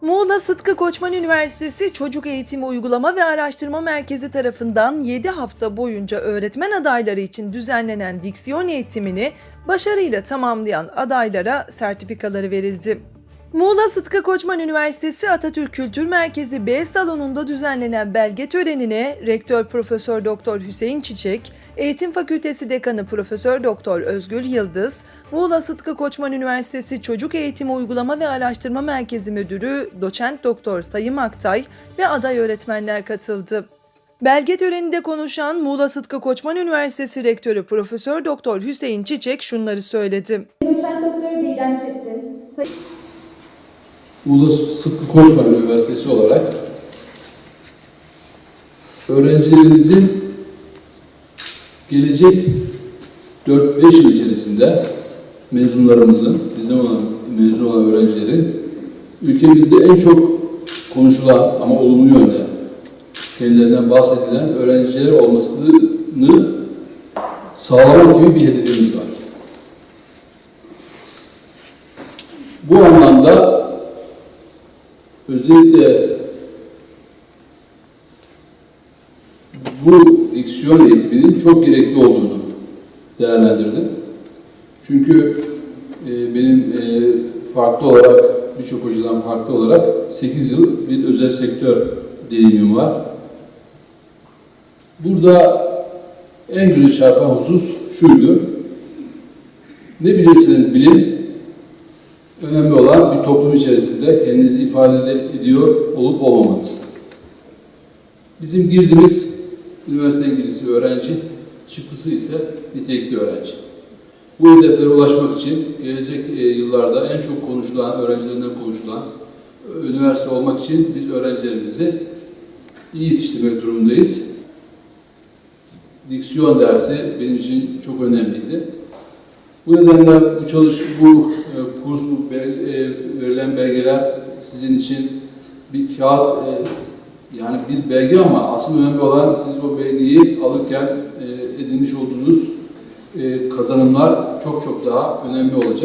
Muğla Sıtkı Koçman Üniversitesi Çocuk Eğitimi Uygulama ve Araştırma Merkezi tarafından 7 hafta boyunca öğretmen adayları için düzenlenen diksiyon eğitimini başarıyla tamamlayan adaylara sertifikaları verildi. Muğla Sıtkı Koçman Üniversitesi Atatürk Kültür Merkezi B salonunda düzenlenen belge törenine Rektör Profesör Doktor Hüseyin Çiçek, Eğitim Fakültesi Dekanı Profesör Doktor Özgül Yıldız, Muğla Sıtkı Koçman Üniversitesi Çocuk Eğitimi Uygulama ve Araştırma Merkezi Müdürü Doçent Doktor Sayım Aktay ve aday öğretmenler katıldı. Belge töreninde konuşan Muğla Sıtkı Koçman Üniversitesi Rektörü Profesör Doktor Hüseyin Çiçek şunları söyledi. Doçent Doktor Didem Çetin, Muğla Sıtkı Koçman Üniversitesi olarak öğrencilerimizin gelecek 4-5 yıl içerisinde mezunlarımızın, bizim olan mezun olan öğrencilerin ülkemizde en çok konuşulan ama olumlu yönde kendilerinden bahsedilen öğrenciler olmasını sağlamak gibi bir hedefimiz var. Bu anlamda özellikle bu diksiyon eğitiminin çok gerekli olduğunu değerlendirdim. Çünkü e, benim e, farklı olarak, birçok hocadan farklı olarak 8 yıl bir özel sektör deneyimim var. Burada en göze çarpan husus şuydu. Ne bilirsiniz bilin, önemli olan bir toplum içerisinde kendinizi ifade ediyor olup olmamanız. Bizim girdimiz üniversite İngilizce öğrenci, çıktısı ise nitelikli öğrenci. Bu hedeflere ulaşmak için gelecek e, yıllarda en çok konuşulan, öğrencilerinden konuşulan e, üniversite olmak için biz öğrencilerimizi iyi yetiştirmek durumundayız. Diksiyon dersi benim için çok önemliydi. Bu nedenle bu çalış, bu e, kurs, bu bel- e, verilen belgeler sizin için bir kağıt, e, yani bir belge ama asıl önemli olan siz o belgeyi alırken e, edinmiş olduğunuz e, kazanımlar çok çok daha önemli olacak.